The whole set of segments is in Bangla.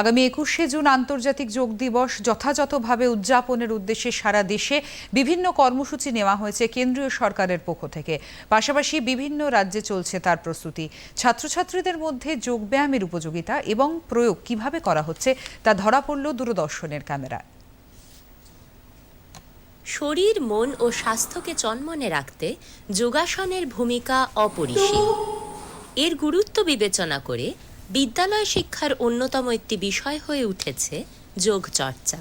আগামী একুশে জুন আন্তর্জাতিক যোগ দিবস যথাযথভাবে উদযাপনের উদ্দেশ্যে সারা দেশে বিভিন্ন কর্মসূচি নেওয়া হয়েছে কেন্দ্রীয় সরকারের পক্ষ থেকে। পাশাপাশি বিভিন্ন রাজ্যে চলছে তার প্রস্তুতি। ছাত্রছাত্রীদের মধ্যে যোগব্যায়ামের উপযোগিতা এবং প্রয়োগ কীভাবে করা হচ্ছে তা ধরা পড়ল দূরদর্শনের ক্যামেরায়। শরীর, মন ও স্বাস্থ্যকে চনমনে রাখতে যোগাসনের ভূমিকা অপরিসীম। এর গুরুত্ব বিবেচনা করে বিদ্যালয় শিক্ষার অন্যতম একটি বিষয় হয়ে উঠেছে যোগচর্চা।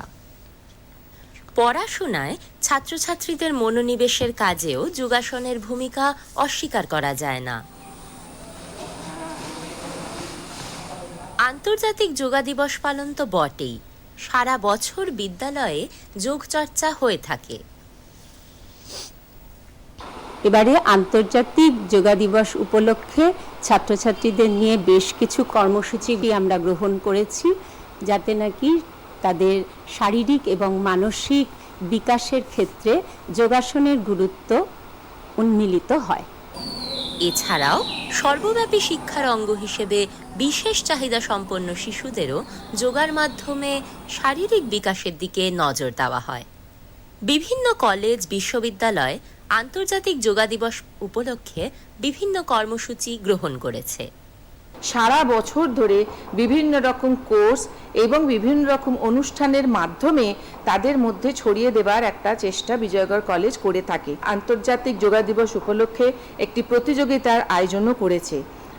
পড়াশোনায় ছাত্রছাত্রীদের মনোনিবেশের কাজেও যোগাসনের ভূমিকা অস্বীকার করা যায় না। আন্তর্জাতিক যোগা দিবস পালন তো বটেই। সারা বছর বিদ্যালয়ে যোগচর্চা হয়ে থাকে। এবারে আন্তর্জাতিক যোগা দিবস উপলক্ষে ছাত্রছাত্রীদের নিয়ে বেশ কিছু কর্মসূচি আমরা গ্রহণ করেছি, যাতে নাকি তাদের শারীরিক এবং মানসিক বিকাশের ক্ষেত্রে যোগাসনের গুরুত্ব উন্মিলিত হয়। এছাড়াও সর্বব্যাপী শিক্ষার অঙ্গ হিসেবে বিশেষ চাহিদা সম্পন্ন শিশুদেরও যোগার মাধ্যমে শারীরিক বিকাশের দিকে নজর দেওয়া হয়। বিভিন্ন কলেজ, বিশ্ববিদ্যালয় আন্তর্জাতিক যোগা দিবস উপলক্ষে বিভিন্ন কর্মসূচি গ্রহণ করেছে। সারা বছর ধরে বিভিন্ন রকম কোর্স এবং বিভিন্ন রকম অনুষ্ঠানের মাধ্যমে তাদের মধ্যে ছড়িয়ে দেবার একটা চেষ্টা বিজয়গড় কলেজ করে থাকে। আন্তর্জাতিক যোগা দিবস উপলক্ষে একটি প্রতিযোগিতার আয়োজনও করেছে।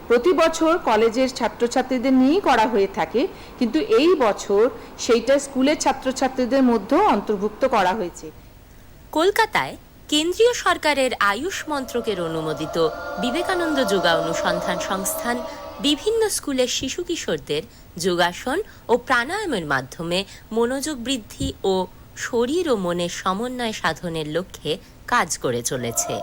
প্রতি বছর কলেজের ছাত্রছাত্রীদের নিয়েই করা হয়ে থাকে কিন্তু এই বছর সেইটা স্কুলের ছাত্রছাত্রীদের মধ্যেও অন্তর্ভুক্ত করা হয়েছে। কলকাতায় কেন্দ্রীয় সরকারের আয়ুষ মন্ত্রকের অনুমোদিত বিবেকানন্দ যোগা অনুসন্ধান সংস্থান বিভিন্ন স্কুলের শিশু কিশোরদের যোগাসন ও প্রাণায়ামের মাধ্যমে মনোযোগ বৃদ্ধি ও শরীর ও মনের সমন্বয় সাধনের লক্ষ্যে কাজ করে চলেছে।